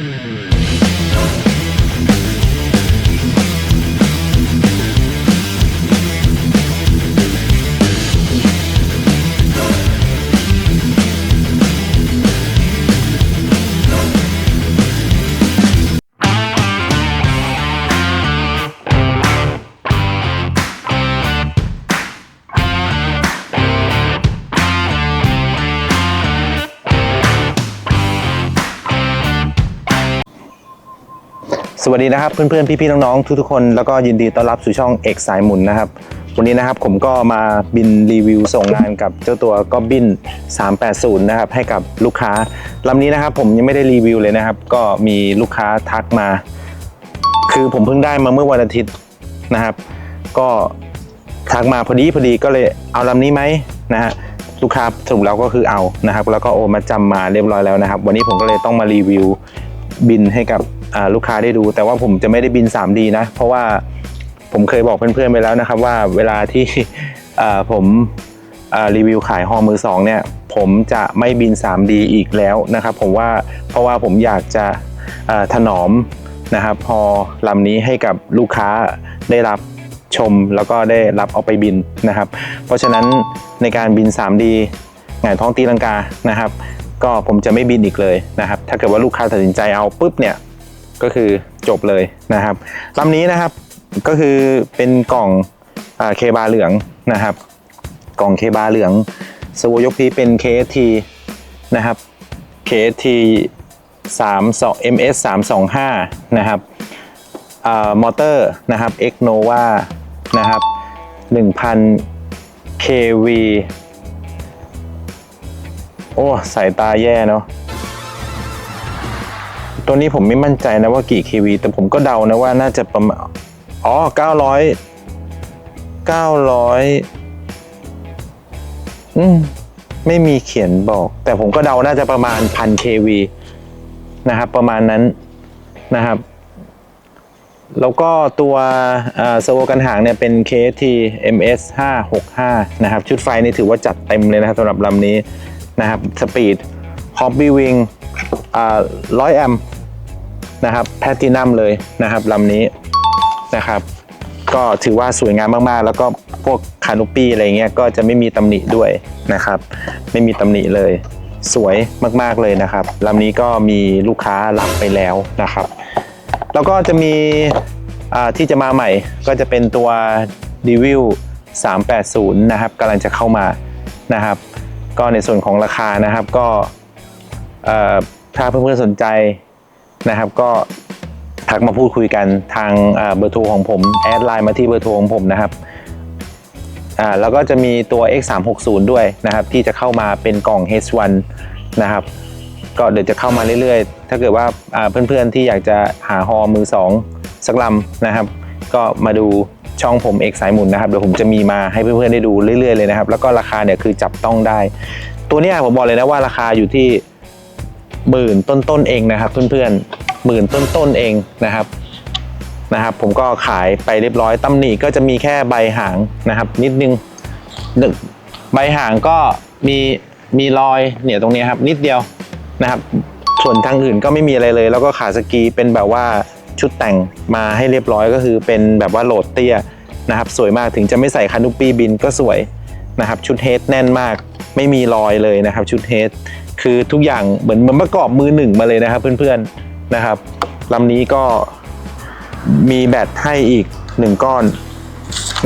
ส วัสดีนะครับเพื่อนๆพี่ๆน้องๆทุกๆคนแล้วก็ยินดีต้อนรับสู่ช่องเอกสายหมุนนะครับ วันนี้นะครับผมก็มาบินรีวิวส่งงานกับเจ้าตัวก็บิน 380 นะครับให้กับลูกค้าลำนี้นะครับผมยังไม่ได้รีวิวเลยนะครับ ก็มีลูกค้าทักมา คือผมเพิ่งได้มาเมื่อวันอาทิตย์นะครับ ก็ทักมาพอดีพอดีก็เลยเอาลำนี้ไหมนะฮะลูกค้าสรุปแล้วก็คือเอานะครับ แล้วก็โอนมาจำมาเรียบร้อยแล้วนะครับ วันนี้ผมก็เลยต้องมารีวิวบินให้กับ ลูกค้าได้ดู แต่ว่าผมจะไม่ได้บิน 3D นะ เพราะว่าผมเคยบอกเพื่อนๆไปแล้วนะครับว่าเวลาที่ผมรีวิวขายฮอมือสองเนี่ยผมจะไม่บิน 3D อีกแล้วนะครับ ผมว่าเพราะว่าผมอยากจะถนอมนะครับพอลำนี้ให้กับลูกค้าได้รับชมแล้วก็ได้รับเอาไปบินนะครับ เพราะฉะนั้นในการบิน 3D หงายท้องตีลังกานะครับ ก็ผมจะไม่บินอีกเลยนะครับ ถ้าเกิดว่าลูกค้าตัดสินใจเอาปุ๊บเนี่ย ก็คือจบเลยนะครับลำนี้นะครับก็คือเป็นกล่องอเคบาเหลืองนะครับ กล่องเคบาเหลืองสโวยกพีเป็น KST นะครับ KST 32 MS 325นะครับอมอเตอร์นะครับ X Nova นะครับ1000 kV โอ้ สายตาแย่เนาะ ตัวนี้ผมไม่มั่นใจนะว่ากี่ kV แต่ผมก็เดานะว่าน่าจะประมาณอ๋อ900 900อืมไม่มีเขียนบอก แต่ผมก็เดาน่าจะประมาณ1000 kV นะครับ ประมาณนั้นนะครับ แล้วก็ตัวเซอร์โวกันห่างเนี่ยเป็น KT MS 565นะครับ ชุดไฟนี่ถือว่าจัดเต็มเลยนะครับสำหรับลำนี้นะครับ สปีด Hobby Wing ร้อยแอมป นะครับแพทินัมเลยนะครับลำนี้นะครับ ก็ถือว่าสวยงามมากๆ แล้วก็พวกคานูปี้อะไรเงี้ยก็จะไม่มีตำหนิด้วยนะครับ ไม่มีตำหนิเลย สวยมากๆเลยนะครับลำนี้ก็มีลูกค้ารับไปแล้วนะครับ แล้วก็จะมีอ่าที่จะมาใหม่ก็จะเป็นตัว d e v i l 380 นะครับกำลังจะเข้ามานะครับ ก็ในส่วนของราคานะครับก็เอ่อถ้าเพื่อนๆสนใจ นะครับ ก็ทักมาพูดคุยกันทางเบอร์โทรของผมแอดไลน์มาที่เบอร์โทรของผมนะครับอ่าแล้วก็จะมีตัว X360 ด้วยนะครับ ที่จะเข้ามาเป็นกล่อง H1 นะครับ ก็เดี๋ยวจะเข้ามาเรื่อยๆ ถ้าเกิดว่าเพื่อนๆที่อยากจะหาฮอมือสองสักลำนะครับ ก็มาดูช่องผมเอกสายหมุนนะครับเดี๋ยวผมจะมีมาให้เพื่อนๆได้ดูเรื่อยๆเลยนะครับ แล้วก็ราคาเนี่ยคือจับต้องได้ ตัวเนี้ยผมบอกเลยนะว่าราคาอยู่ที่ หมื่นต้นๆเองนะครับ เพื่อนๆหมื่นต้นๆเองนะครับนะครับ ผมก็ขายไปเรียบร้อยตำหนิก็จะมีแค่ใบหางนะครับ นิดนึงหนึ่งใบหางก็มีมีรอยเนี่ยตรงนี้ครับ นิดเดียวนะครับ ส่วนทางอื่นก็ไม่มีอะไรเลย แล้วก็ขาสกีเป็นแบบว่าชุดแต่งมาให้เรียบร้อยก็คือเป็นแบบว่าโหลดเตี้ยนะครับ สวยมากถึงจะไม่ใส่คานุปีบินก็สวยนะครับ ชุดเฮดแน่นมาก ไม่มีรอยเลยนะครับ ชุดเฮด คือทุกอย่างเหมือนมือนประกอบมือหนึ่งมาเลยนะครับเพื่อนๆนะครับลำนี้ก็มีแบตให้อีกหนึ่งก้อน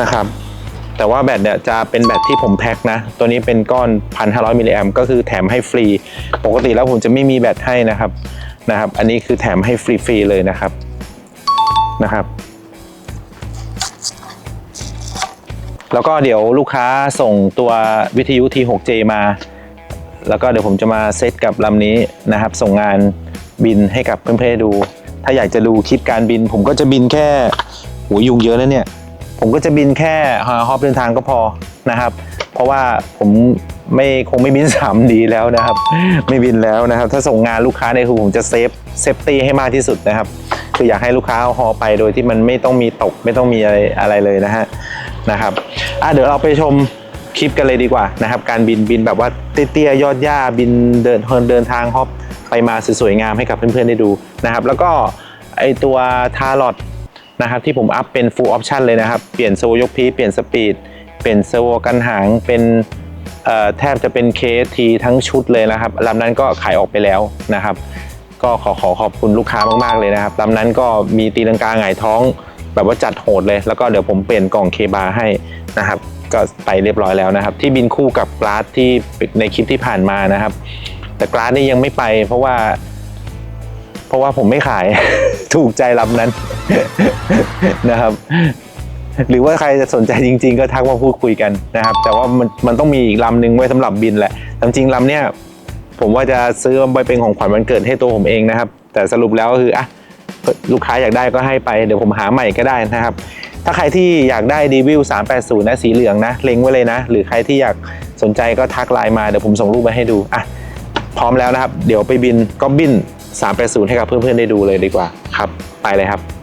นะครับ แต่ว่าแบตเนี่ยจะเป็นแบตที่ผมแพ็คนะ ตัวนี้เป็นก้อน 1,500 มิลลิแอมก็คือแถมให้ฟรี ปกติแล้วผมจะไม่มีแบตให้นะครับนะครับ อันนี้คือแถมให้ฟรีๆเลยนะครับนะครับแล้วก็เดี๋ยวลูกค้าส่งตัววิทยุ T6J มา แล้วก็เดี๋ยวผมจะมาเซตกับลำนี้นะครับ ส่งงานบินให้กับเพื่อนๆดู ถ้าอยากจะดูคลิปการบิน ผมก็จะบินแค่โหยุงเยอะแล้วเนี่ย ผมก็จะบินแค่ฮอปเดินทางก็พอนะครับ เพราะว่าผมไม่คงไม่บิน3ดีแล้วนะครับ ไม่บินแล้วนะครับ ถ้าส่งงานลูกค้าในยคือผมจะเซฟเซฟตี้ให้มากที่สุดนะครับ คืออยากให้ลูกค้าเอาฮอไปโดยที่มันไม่ต้องมีตกไม่ต้องมีอะไรอะไรเลยนะฮะนะครับอะเดี๋ยวเราไปชม คลิปกันเลยดีกว่านะครับ การบินบินแบบว่าเตี้ยๆยอดหญ้าบินเดินเดินทางฮอปไปมาสวยๆงามให้กับเพื่อนๆได้ดูนะครับ แล้วก็ไอตัวทารอดนะครับที่ผมอัพเป็น full option เลยนะครับ เปลี่ยนโซยกพีเปลี่ยนสปีดเปลี่ยนเซอร์โวกันหางเป็นเอ่อแทบจะเป็น KT ทั้งชุดเลยนะครับลำนั้นก็ขายออกไปแล้วนะครับ ก็ขอขอขอบคุณลูกค้ามากๆเลยนะครับลำนั้นก็มีตีลังกาหงายท้อง แบบว่าจัดโหดเลย แล้วก็เดี๋ยวผมเปลี่ยนกล่องเคบาให้นะครับ ก็ไปเรียบร้อยแล้วนะครับ ที่บินคู่กับกลาสที่ในคลิปที่ผ่านมานะครับ แต่กลาสนี่ยังไม่ไป เพราะว่า เพราะว่าผมไม่ขาย ถูกใจลำนั้นนะครับ หรือว่าใครจะสนใจจริง ๆ ก็ทักมาพูดคุยกันนะครับ แต่ว่ามันมันต้องมีอีกลำหนึ่งไว้สำหรับบินแหละแต่จริงๆลำเนี้ยผมว่าจะซื้อไปเป็นของขวัญวันเกิดให้ตัวผมเองนะครับ แต่สรุปแล้วก็คืออะลูกค้าอยากได้ก็ให้ไปเดี๋ยวผมหาใหม่ก็ได้นะครับ ถ้าใครที่อยากได้ดีวิว380 นะสีเหลืองนะ เล็งไว้เลยนะ หรือใครที่อยากสนใจก็ทักไลน์มาเดี๋ยวผมส่งรูปมาให้ดูอะพร้อมแล้วนะครับ เดี๋ยวไปบินก็บิน380 ให้กับเพื่อนๆได้ดูเลยดีกว่าครับ ไปเลยครับ